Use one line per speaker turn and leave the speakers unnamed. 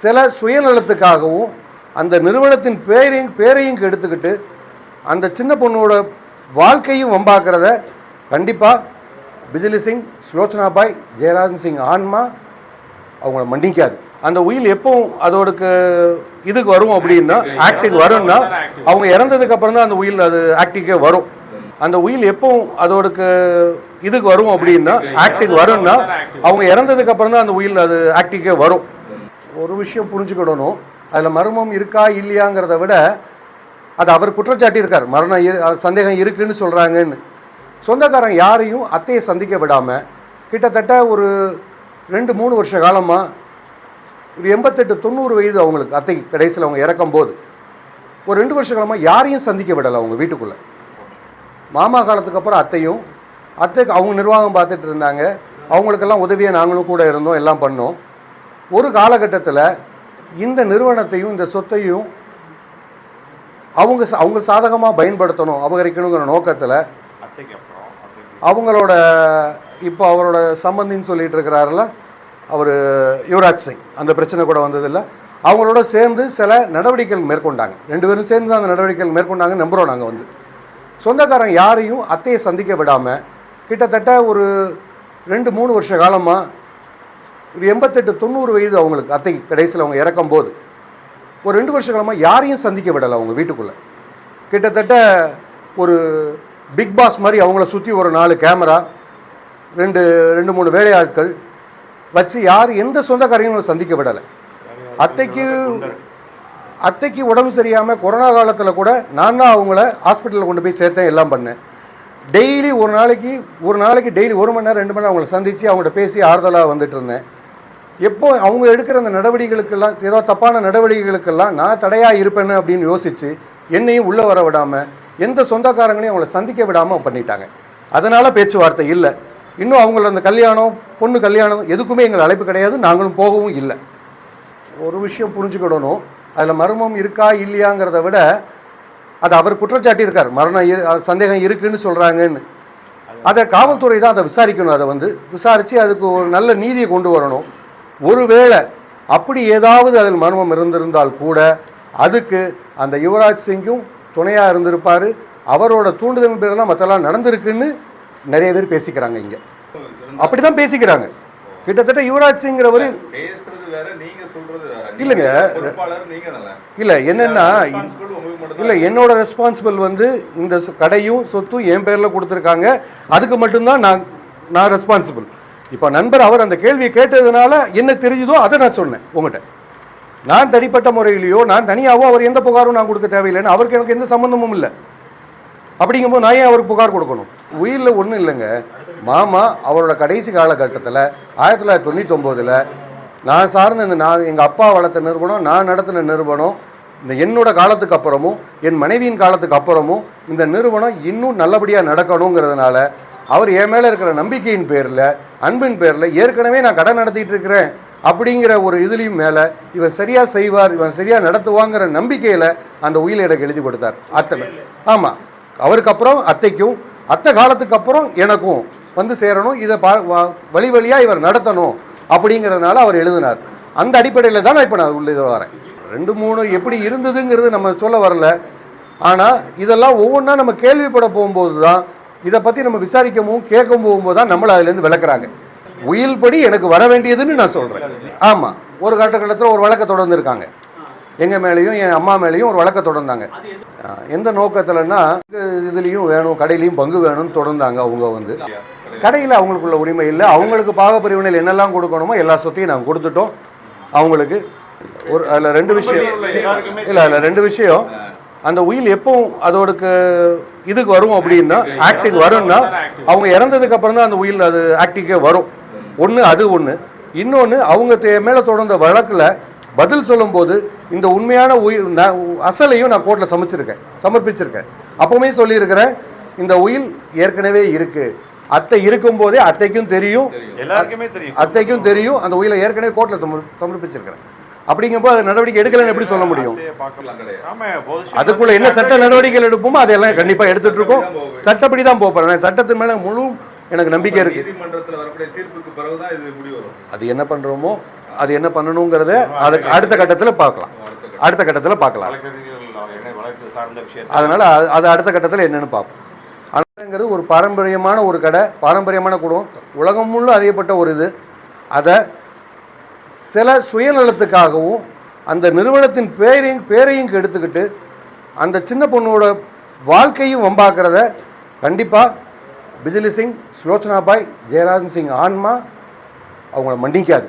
சில சுயநலத்துக்காகவும் அந்த நிறுவனத்தின் பேரையும் பேரையும் கெடுத்துக்கிட்டு அந்த சின்ன பொண்ணோட வாழ்க்கையும் வம்பாக்குறத கண்டிப்பாக பிஜிலி சிங் சுலோச்சனா பாய் ஜெயராஜன் சிங் ஆன்மா அவங்கள மன்னிக்காது அந்த உயில் எப்பவும் அதோடக்கு இதுக்கு வரும் அப்படின்னா ஆக்டிக்கு வரும்னா அவங்க இறந்ததுக்கு அப்புறம் தான் அந்த உயில் அது ஆக்டிக்கே வரும். அந்த உயில் எப்பவும் அதோடக்கு இதுக்கு வரும் அப்படின்னா ஆக்டிக்கு வரும்னா அவங்க இறந்ததுக்கு அப்புறம் தான் அந்த உயில் அது ஆக்டிக்கே வரும். ஒரு விஷயம் புரிஞ்சுக்கிடணும். அதில் மர்மம் இருக்கா இல்லையாங்கிறத விட அது அவர் குற்றச்சாட்டி இருக்கார். மரணம் இரு- சந்தேகம் இருக்குன்னு சொல்கிறாங்கன்னு சொந்தக்காரன் யாரையும் அத்தையை சந்திக்க விடாமல் கிட்டத்தட்ட ஒரு ரெண்டு மூணு வருஷ காலமாக ஒரு எண்பத்தெட்டு தொண்ணூறு வயது அவங்களுக்கு அத்தை கடைசியில் அவங்க இறக்கும் போது ஒரு ரெண்டு வருஷ காலமாக யாரையும் சந்திக்க விடலை அவங்க வீட்டுக்குள்ளே. மாமா காலத்துக்கு அப்புறம் அத்தையும் அத்தைக்கு அவங்க நிர்வாகம் பார்த்துட்டு இருந்தாங்க. அவங்களுக்கெல்லாம் உதவியை நாங்களும் கூட இருந்தோம் எல்லாம் பண்ணோம். ஒரு காலகட்டத்தில் இந்த நிறுவனத்தையும் இந்த சொத்தையும் அவங்க அவங்க சாதகமாக பயன்படுத்தணும் அபகரிக்கணுங்கிற நோக்கத்தில் அவங்களோட இப்போ அவரோட சம்பந்தின்னு சொல்லிட்டு இருக்கிறாருல அவர் யுவராஜ் சிங். அந்த பிரச்சனை கூட வந்ததில்ல. அவங்களோட சேர்ந்து சில நடவடிக்கைகள் மேற்கொண்டாங்க. ரெண்டு பேரும் சேர்ந்து தான் அந்த நடவடிக்கைகள் மேற்கொண்டாங்க நம்புகிறோம் நாங்கள் வந்து. சொந்தக்காரன் யாரையும் அத்தையை சந்திக்க விடாமல் கிட்டத்தட்ட ஒரு ரெண்டு மூணு வருஷ காலமாக ஒரு எண்பத்தெட்டு தொண்ணூறு வயது அவங்களுக்கு அத்தை கடைசியில் அவங்க இறக்கும் போது ஒரு ரெண்டு வருஷ காலமாக யாரையும் சந்திக்க விடலை அவங்க வீட்டுக்குள்ளே. கிட்டத்தட்ட ஒரு பிக் பாஸ் மாதிரி அவங்கள சுற்றி ஒரு நாலு கேமரா ரெண்டு ரெண்டு மூணு வேலையாட்கள் வச்சு யார் எந்த சொந்தக்காரையும் சந்திக்க விடலை. அத்தைக்கு அத்தைக்கு உடம்பு சரியாமல் கொரோனா காலத்தில் கூட நான் தான் அவங்கள ஹாஸ்பிட்டலில் கொண்டு போய் சேர்த்தேன் எல்லாம் பண்ணேன். டெய்லி ஒரு நாளைக்கு ஒரு நாளைக்கு டெய்லி ஒரு மணி நேரம் ரெண்டு மணி நேரம் அவங்கள சந்தித்து அவங்கள்ட்ட பேசி ஆறுதலாக வந்துட்டு இருந்தேன். எப்போ அவங்க எடுக்கிற அந்த நடவடிக்கைகளுக்கெல்லாம் ஏதோ தப்பான நடவடிக்கைகளுக்கெல்லாம் நான் தடையாக இருப்பேன்னு அப்படின்னு யோசித்து என்னையும் உள்ளே வர விடாமல் எந்த சொந்தக்காரங்களையும் அவங்கள சந்திக்க விடாமல் பண்ணிட்டாங்க. அதனால் பேச்சுவார்த்தை இல்லை. இன்னும் அவங்கள அந்த கல்யாணம் பொண்ணு கல்யாணம் எதுக்குமே எங்கள் அழைப்பு கிடையாது நாங்களும் போகவும் இல்லை. ஒரு விஷயம் புரிஞ்சுக்கிடணும். அதில் மர்மம் இருக்கா இல்லையாங்கிறத விட அது அவர் குற்றச்சாட்டி இருக்கார். மரணம் சந்தேகம் இருக்குன்னு சொல்கிறாங்கன்னு அதை காவல்துறை தான் அதை விசாரிக்கணும். அதை வந்து விசாரித்து அதுக்கு ஒரு நல்ல நீதியை கொண்டு வரணும். ஒருவேளை அப்படி ஏதாவது அதில் மர்மம் இருந்திருந்தால் கூட அதுக்கு அந்த யுவராஜ் சிங்கும் துணையாக இருந்திருப்பார். அவரோட தூண்டுதல் பேர் தான் மற்றெல்லாம் நடந்திருக்குன்னு நிறைய பேர் பேசிக்கிறாங்க இங்கே. அப்படி தான் பேசிக்கிறாங்க. கிட்டத்தட்ட யுவராஜ் சிங்கிறவர் இல்லைங்க. இல்லை என்னென்னா இல்லை என்னோட ரெஸ்பான்சிபிள் வந்து இந்த கடையும் சொத்தும் என் பேரில் கொடுத்துருக்காங்க. அதுக்கு மட்டும்தான் நான் நான் ரெஸ்பான்சிபிள் இப்போ நண்பர் அவர் அந்த கேள்வியை கேட்டதுனால என்ன தெரிஞ்சுதோ அதை நான் சொன்னேன் உங்கள்கிட்ட நான் தனிப்பட்ட முறையிலையோ நான் தனியாகவோ அவர் எந்த புகாரும் நான் கொடுக்க தேவையில்லைன்னு அவருக்கு எனக்கு எந்த சம்மந்தமும் இல்லை. அப்படிங்கும்போது நான் ஏன் அவருக்கு புகார் கொடுக்கணும்? உயிரில் ஒன்றும் இல்லைங்க. மாமா அவரோட கடைசி காலகட்டத்தில் ஆயிரத்தி தொள்ளாயிரத்தி தொண்ணூற்றி ஒம்போதில் நான் சார்ந்த நான் எங்கள் அப்பா வளர்த்த நிறுவனம் நான் நடத்தின நிறுவனம் இந்த என்னோட காலத்துக்கு அப்புறமும் என் மனைவியின் காலத்துக்கு அப்புறமும் இந்த நிறுவனம் இன்னும் நல்லபடியாக நடக்கணுங்கிறதுனால அவர் என் மேலே இருக்கிற நம்பிக்கையின் பேரில் அன்பின் பேரில் ஏற்கனவே நான் கடன் நடத்திட்டு இருக்கிறேன் அப்படிங்கிற ஒரு இதுலேயும் மேலே இவர் சரியாக செய்வார் இவன் சரியாக நடத்துவாங்கிற நம்பிக்கையில் அந்த உயிரை எனக்கு எழுதி கொடுத்தார். அத்தனை. ஆமாம் அவருக்கு அப்புறம் அத்தைக்கும் அத்தை காலத்துக்கு அப்புறம் எனக்கும் வந்து சேரணும் இதை பா வழி வழியாக இவர் நடத்தணும் அப்படிங்கிறதுனால அவர் எழுதினார். அந்த அடிப்படையில் தான் நான் இப்போ நான் உள்ள வரேன் ரெண்டு மூணு எப்படி இருந்ததுங்கிறது நம்ம சொல்ல வரல. ஆனால் இதெல்லாம் ஒவ்வொன்றா நம்ம கேள்விப்பட போகும்போது தான் இதை பற்றி நம்ம விசாரிக்கவும் கேட்கும் போகும்போது தான் நம்மளை அதுலேருந்து விளக்குறாங்க. உயில் படி எனக்கு வர வேண்டியதுன்னு நான் சொல்கிறேன் ஆமாம் ஒரு காலகட்டத்தில் ஒரு வழக்கை தொடர்ந்துருக்காங்க எங்கள் மேலேயும் என் அம்மா மேலேயும் ஒரு வழக்கை தொடர்ந்தாங்க. எந்த நோக்கத்தில்னா இதுலேயும் வேணும் கடையிலையும் பங்கு வேணும்னு தொடர்ந்தாங்க அவங்க வந்து. கடையில் அவங்களுக்குள்ள உரிமை இல்லை. அவங்களுக்கு பாகப்பிரிவினையில் என்னெல்லாம் கொடுக்கணுமோ எல்லா சொத்தையும் நாங்கள் கொடுத்துட்டோம். அவங்களுக்கு ஒரு அதில் ரெண்டு விஷயம். இல்லை அதில் ரெண்டு விஷயம். அந்த உயில் எப்போ அதோடக்கு இதுக்கு வரும் அப்படின்னா ஆக்டிங் வரும்னா அவங்க இறந்ததுக்கு அப்புறம் தான் அந்த உயில் அது ஆக்டிங்கே வரும். ஒன்று அது ஒன்று இன்னொன்று அவங்க தே- மேலே தொடர்ந்த வழக்கில் பதில் சொல்லும்போது இந்த உண்மையான உயிர் நான் அசலையும் நான் கோர்ட்டில் சமைச்சிருக்கேன் சமர்ப்பிச்சிருக்கேன். அப்பவுமே சொல்லியிருக்கிறேன் இந்த உயில் ஏற்கனவே இருக்கு. அத்தை இருக்கும்போதே அத்தைக்கும் தெரியும். அத்தைக்கும் தெரியும். அந்த உயிலை ஏற்கனவே கோர்ட்டில் சமர் சமர்ப்பிச்சிருக்கிறேன். அப்படிங்கும்போது அது நடவடிக்கை எடுக்கலைன்னு எப்படி சொல்ல முடியும்? அதுக்குள்ள என்ன சட்ட நடவடிக்கைகள் எடுப்போமோ அதெல்லாம் கண்டிப்பா எடுத்துட்டு இருக்கோம். சட்டப்படி தான் போறேன் சட்டத்தின் மேல முழு எனக்கு நம்பிக்கை இருக்கு. அது என்ன பண்றோமோ அது என்ன பண்ணணுங்கிறத அதுக்கு அடுத்த கட்டத்தில் பார்க்கலாம். அடுத்த கட்டத்தில் பார்க்கலாம். அதனால் அது- அது அடுத்த கட்டத்தில் என்னன்னு பார்ப்போம். அண்ணங்கிறது ஒரு பாரம்பரியமான ஒரு கடை பாரம்பரியமான குடும்பம். உலகம் முழு அறியப்பட்ட ஒரு இது. அதை சில சுயநலத்துக்காகவும் அந்த நிறுவனத்தின் பேரையும் பேரையும் கெடுத்துக்கிட்டு அந்த சின்ன பொண்ணோட வாழ்க்கையும் வம்பாக்குறத கண்டிப்பாக பிஜிலி சிங் சுலோச்சனா பாய் ஜெயராஜன் சிங் ஆன்மா அவங்கள மன்னிக்காது